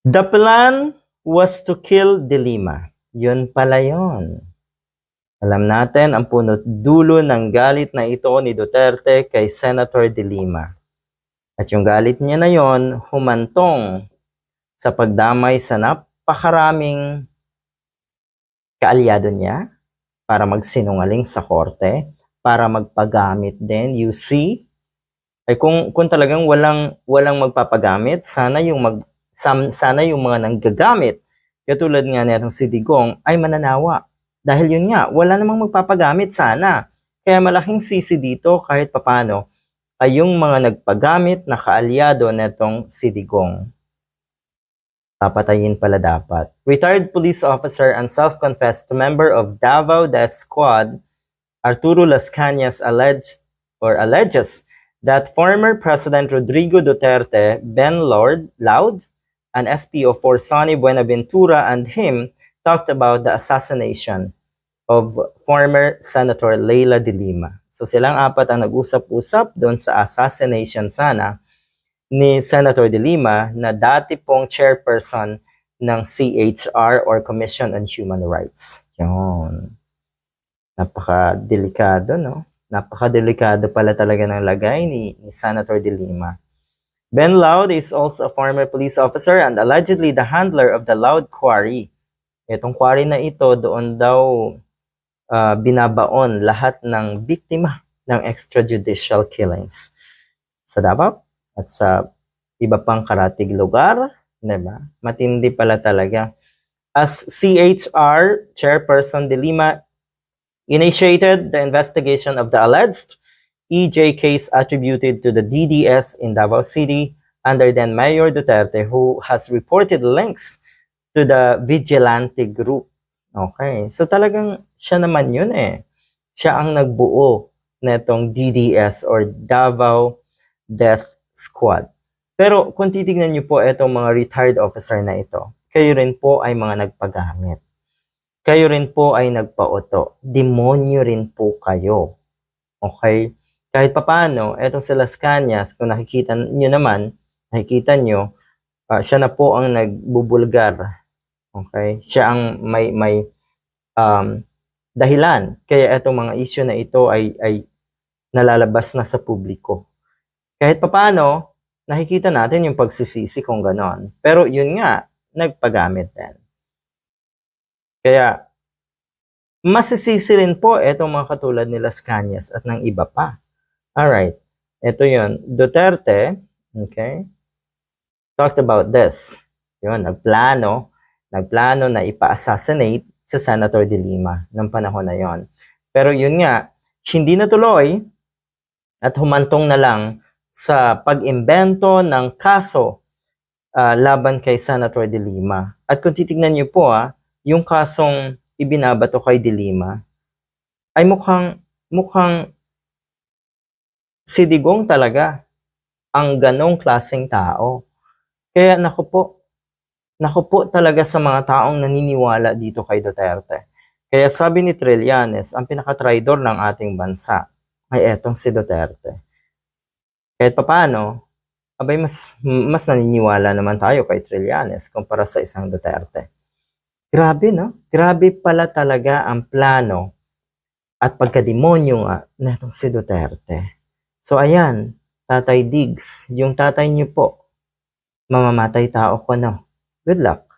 The plan was to kill De Lima. Yun pala yun. Alam natin ang punot dulo ng galit na ito ni Duterte kay Senator De Lima. At yung galit niya na yon humantong sa pagdamay sa napakaraming kaalyado niya para magsinungaling sa korte, para magpagamit din. You see? Ay kung kung talagang walang walang magpapagamit, sana yung mag sana yung mga nanggagamit katulad nga nitong si Digong ay mananawa. Dahil yun nga, wala namang magpapagamit sana. Kaya malaking sisi dito kahit papano ay yung mga nagpagamit na kaalyado netong si Digong. Papatayin pala dapat. Retired police officer and self-confessed member of Davao Death Squad, Arturo Las Cañas alleged or alleges that former President Rodrigo Duterte, Ben Lord Loud, an SPO for Sonny Buenaventura and him talked about the assassination of former Senator Leila de Lima. So silang apat ang nag-usap-usap doon sa assassination sana ni Senator de Lima na dati pong chairperson ng CHR or Commission on Human Rights. Yun. Napaka-delikado, no? Napaka-delikado pala talaga ng lagay ni, ni Senator de Lima. Ben Loud is also a former police officer and allegedly the handler of the Loud Quarry. Itong quarry na ito, doon daw ah, binabaon lahat ng biktima ng extrajudicial killings sa Davao at sa iba pang karatig lugar, 'di ba? Matindi pala talaga. As CHR Chairperson De Lima initiated the investigation of the alleged EJ case attributed to the DDS in Davao City under then Mayor Duterte who has reported links to the vigilante group. Okay. So talagang siya naman yun eh. Siya ang nagbuo netong DDS or Davao Death Squad. Pero kung titignan niyo po itong mga retired officer na ito, kayo rin po ay mga nagpagamit. Kayo rin po ay nagpaoto. Demonyo rin po kayo. Okay? Kahit papano, etong si Las Cañas, kung nakikita niyo naman, nakikita niyo, ah, siya na po ang nagbubulgar. Okay? Siya ang may may um, dahilan kaya itong mga issue na ito ay ay nalalabas na sa publiko. Kahit papano, nakikita natin yung pagsisisi kung ganon. Pero yun nga, nagpagamit din. Kaya, masisisi rin po itong mga katulad ni Las Cañas at ng iba pa. Alright, ito yun. Duterte, okay, talked about this. Yun, nagplano, nagplano na ipa-assassinate sa Senator De Lima ng panahon na yon. Pero yun nga, hindi natuloy at humantong na lang sa pag-imbento ng kaso ah, laban kay Senator De Lima. At kung titignan niyo po, ah, yung kasong ibinabato kay De Lima ay mukhang mukhang si Digong talaga ang ganong klaseng tao. Kaya naku po, naku po talaga sa mga taong naniniwala dito kay Duterte. Kaya sabi ni Trillanes, ang pinaka-traidor ng ating bansa ay etong si Duterte. Kahit papano, abay mas, mas naniniwala naman tayo kay Trillanes kumpara sa isang Duterte. Grabe, no? Grabe pala talaga ang plano at pagkademonyo nga netong si Duterte. So ayan, Tatay Diggs, yung tatay niyo po, mamamatay tao ko no. Good luck.